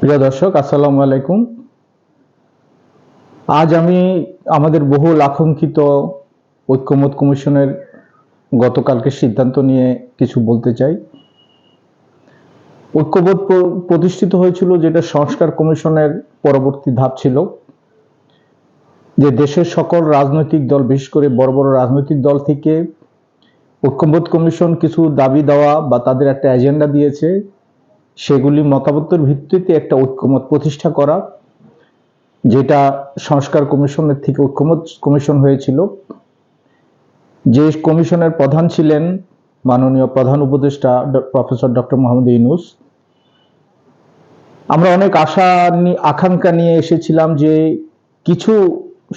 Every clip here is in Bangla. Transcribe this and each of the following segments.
প্রিয় দর্শক, আসসালামু আলাইকুম। আজ আমি আমাদের বহুল আকাঙ্ক্ষিত ঐক্যমত কমিশনের গতকালকে সিদ্ধান্ত নিয়ে কিছু বলতে চাই। ঐক্যবোধ প্র- প্রতিষ্ঠিত হয়েছিল যেটা সংস্কার কমিশনের পরবর্তী ধাপ ছিল, যে দেশের সকল রাজনৈতিক দল, বিশেষ করে বড় বড় রাজনৈতিক দল থেকে ঐক্যবোধ কমিশন কিছু দাবি দেওয়া বা তাদের একটা এজেন্ডা দিয়েছে। সেগুলি মতামতের ভিত্তিতে একটা ঐক্যমত প্রতিষ্ঠা করা, যেটা সংস্কার কমিশনের থেকে ঐক্যমত কমিশন হয়েছিল। যে কমিশনের প্রধান ছিলেন মাননীয় প্রধান উপদেষ্টা প্রফেসর ডক্টর মোহাম্মদ ইউনুস। আমরা অনেক আশা আকাঙ্ক্ষা নিয়ে এসেছিলাম যে কিছু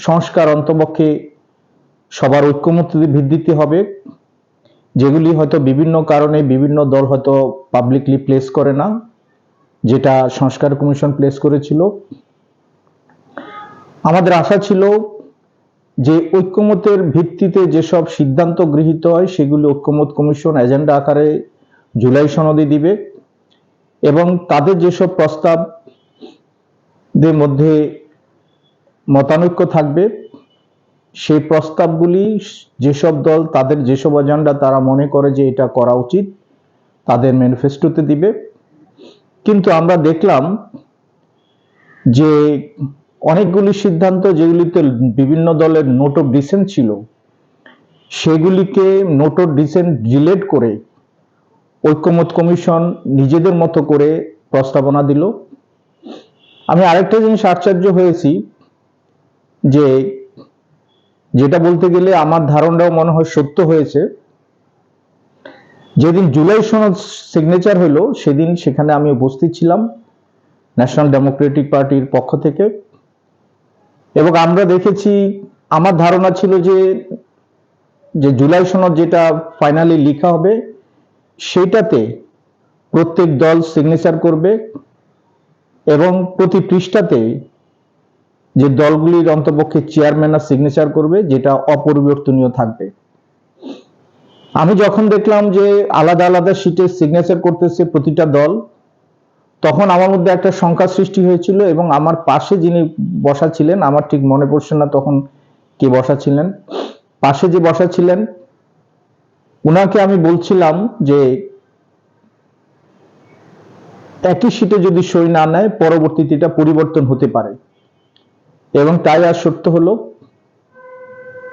সংস্কার অন্তপক্ষে সবার ঐক্যমতের ভিত্তিতে হবে। যেগুলি হয়তো বিভিন্ন কারণে বিভিন্ন দল হয়তো পাবলিকলি প্লেস করে না, যেটা সংস্কার কমিশন প্লেস করেছিল। আমাদের আশা ছিল যে ঐক্যমতের ভিত্তিতে যেসব সিদ্ধান্ত গৃহীত হয়, সেগুলি ঐক্যমত কমিশন এজেন্ডা আকারে জুলাই সনদে দিবে এবং তাদের যেসব প্রস্তাব দের মধ্যে মতানৈক্য থাকবে সেই প্রস্তাবগুলি যেসব দল, তাদের যেসব এজেন্ডা তারা মনে করে যে এটা করা উচিত, তাদের ম্যানিফেস্টোতে দিবে। কিন্তু আমরা দেখলাম যে অনেকগুলি সিদ্ধান্ত যেগুলিতে বিভিন্ন দলের নোট অফ ডিসেন্ট ছিল, সেগুলিকে নোট অফ ডিসেন্ট ডিলেট করে ঐক্যমত কমিশন নিজেদের মতো করে প্রস্তাবনা দিল। আমি আরেকটা জিনিস আশ্চর্য হয়েছি যে যেটা বলতে গেলে আমার ধারণাও মনে হয় সত্য হয়েছে। যেদিন জুলাই সনদ সিগনেচার হলো, সেদিন সেখানে আমি উপস্থিত ছিলাম ন্যাশনাল ডেমোক্রেটিক পার্টির পক্ষ থেকে। এবং আমরা দেখেছি, আমার ধারণা ছিল যে যে জুলাই সনদ যেটা ফাইনালি লিখা হবে, সেটাতে প্রত্যেক দল সিগনেচার করবে এবং প্রতি পৃষ্ঠাতে যে দলগুলির অন্তপক্ষে চেয়ারম্যানরা সিগনেচার করবে, যেটা অপরিবর্তনীয় থাকবে। আমি যখন দেখলাম যে আলাদা আলাদা শিটে সিগনেচার করতেছে প্রতিটা দল, তখন আমার মধ্যে একটা শঙ্কা সৃষ্টি হয়েছিল এবং আমার পাশে যিনি বসা ছিলেন, আমার ঠিক মনে পড়ছে না তখন কে বসা ছিলেন, পাশে যে বসা ছিলেন, উনাকে আমি বলছিলাম যে একই সিটে যদি সই না নেয়, পরবর্তীতে এটা পরিবর্তন হতে পারে। এবং তাই আর সত্য হলো,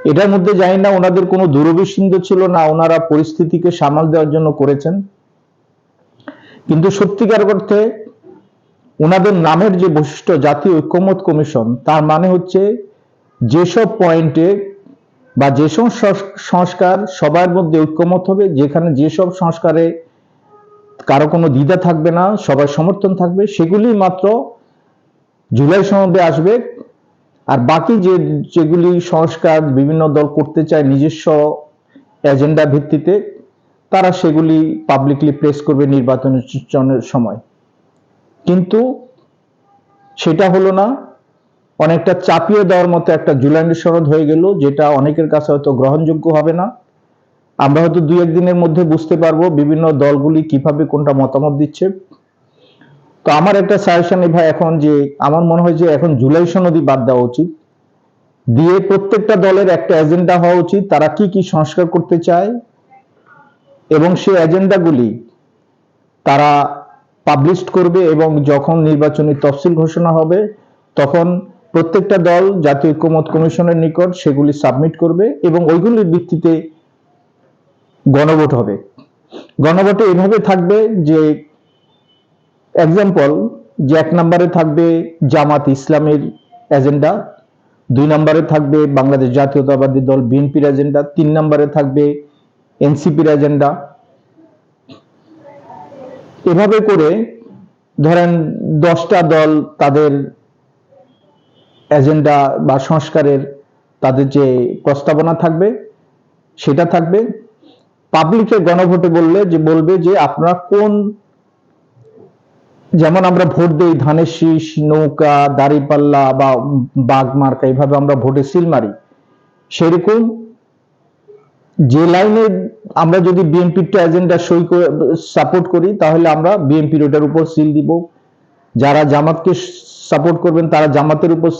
এটার মধ্যে জানি না ওনাদের কোনো দুরভিসন্ধ ছিল না, ওনারা পরিস্থিতিকে সামাল দেওয়ার জন্য করেছেন। কিন্তু সত্যিকার অর্থে ওনাদের নামের যে বৈশিষ্ট্য, জাতীয় ঐক্যমত কমিশন, তার মানে হচ্ছে যেসব পয়েন্টে বা যেসব সংস- সংস্কার সবার মধ্যে ঐক্যমত হবে, যেখানে যেসব সংস্কারে কারও কোনো দ্বিধা থাকবে না, সবার সমর্থন থাকবে, সেগুলি মাত্র জুলাই সনদে আসবে। আর বাকি যে, যেগুলি সংস্কার বিভিন্ন দল করতে চায় নিজস্ব এজেন্ডা ভিত্তিতে, তারা সেগুলি পাবলিকলি প্রেস করবে নির্বাচনের সময়। কিন্তু সেটা হলো না, অনেকটা চাপিয়ে দেওয়ার মতো একটা জুলাইন্ড সনদ হয়ে গেল, যেটা অনেকের কাছে হয়তো গ্রহণযোগ্য হবে না। আমরা হয়তো দুই একদিনের মধ্যে বুঝতে পারব বিভিন্ন দলগুলি কীভাবে কোনটা মতামত দিচ্ছে। তো আমার একটা সাজেশন ভাই এখন যে, আমার মনে হয় যে এখন জুলাই সনদই বাদ দেওয়া উচিত। দিয়ে প্রত্যেকটা দলের একটা এজেন্ডা হওয়া উচিত, তারা কি কি সংস্কার করতে চায় এবং সেই এজেন্ডাগুলি তারা পাবলিশ করবে এবং যখন নির্বাচনী তফসিল ঘোষণা হবে, তখন প্রত্যেকটা দল, জাতীয় ঐক্যমত কমিশনের নিকট সেগুলি সাবমিট করবে এবং ওইগুলির ভিত্তিতে গণভোট হবে। গণভোটে এভাবে থাকবে যে এক্সাম্পল যে এক নম্বরে থাকবে জামাত ইসলামের এজেন্ডা দুই নম্বরে থাকবে বাংলাদেশ জাতীয়তাবাদী দল বিএনপির এজেন্ডা তিন নম্বরে থাকবে এনসিপির এজেন্ডা এভাবে করে ধরেন দশটা দল তাদের এজেন্ডা বা সংস্কারের তাদের যে প্রস্তাবনা থাকবে, সেটা থাকবে। পাবলিকের গণভোটে বললে যে, বলবে যে, আপনারা কোন যেমন আমরা ভোট দেই ধানের শীষ, নৌকা, দাড়িপাল্লা বা বাঘ মার্কা এইভাবে আমরা ভোটে সিল মারি। সেরকম যে লাইনে আমরা যদি বিএনপির এজেন্ডা সই করে সাপোর্ট করি, তাহলে আমরা বিএনপির ওটার উপর সিল দিব। যারা জামাতকে সাপোর্ট করবেন, তারা জামাতের উপর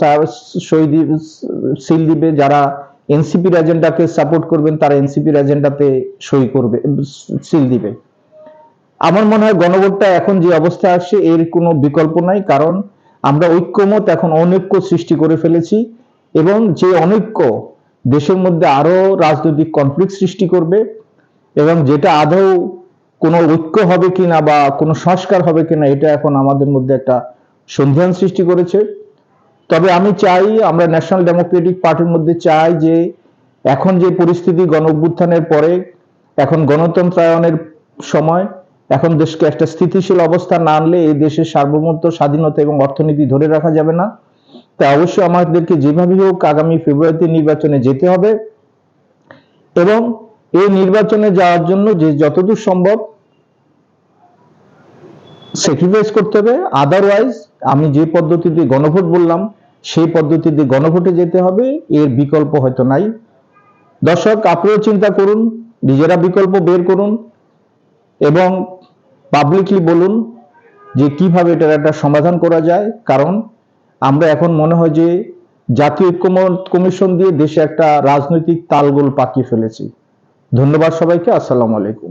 সই সিল দিবে। যারা এনসিপির এজেন্ডাকে সাপোর্ট করবেন, তারা এনসিপির এজেন্ডাতে সই করবে, সিল দিবে। আমার মনে হয় গণভোটটা এখন যে অবস্থায় আসছে এর কোনো বিকল্প নাই, কারণ আমরা ঐক্যমত এখন অনৈক্য সৃষ্টি করে ফেলেছি এবং যে অনৈক্য দেশের মধ্যে আরও রাজনৈতিক কনফ্লিক্ট সৃষ্টি করবে এবং যেটা আদৌ কোনো ঐক্য হবে কিনা বা কোনো সংস্কার হবে কিনা, এটা এখন আমাদের মধ্যে একটা সন্ধান সৃষ্টি করেছে। তবে আমি চাই, আমরা ন্যাশনাল ডেমোক্রেটিক পার্টির মধ্যে চাই যে এখন যে পরিস্থিতি গণ পরে, এখন গণতন্ত্রায়নের সময় এখন দেশকে একটা স্থিতিশীল অবস্থা না আনলে এই দেশের সার্বভৌমত্ব, স্বাধীনতা এবং অর্থনীতি ধরে রাখা যাবে না। তাই অবশ্যই আমাদেরকে যেভাবে হোক আগামী ফেব্রুয়ারিতে নির্বাচনে যেতে হবে এবং এই নির্বাচনে যাওয়ার জন্য যে যতদূর সম্ভব স্যাক্রিফাইস করতে হবে। আদারওয়াইজ আমি যে পদ্ধতিতে গণভোট বললাম, সেই পদ্ধতিতে গণভোটে যেতে হবে। এর বিকল্প হয়তো নাই। দর্শক, আপনিও চিন্তা করুন, নিজেরা বিকল্প বের করুন এবং পাবলিকলি বলুন যে কীভাবে এটার একটা সমাধান করা যায়, কারণ আমরা এখন মনে হয় যে জাতীয় ঐক্যমত কমিশন দিয়ে দেশে একটা রাজনৈতিক তালগোল পাকিয়ে ফেলেছি। ধন্যবাদ সবাইকে, আসসালামু আলাইকুম।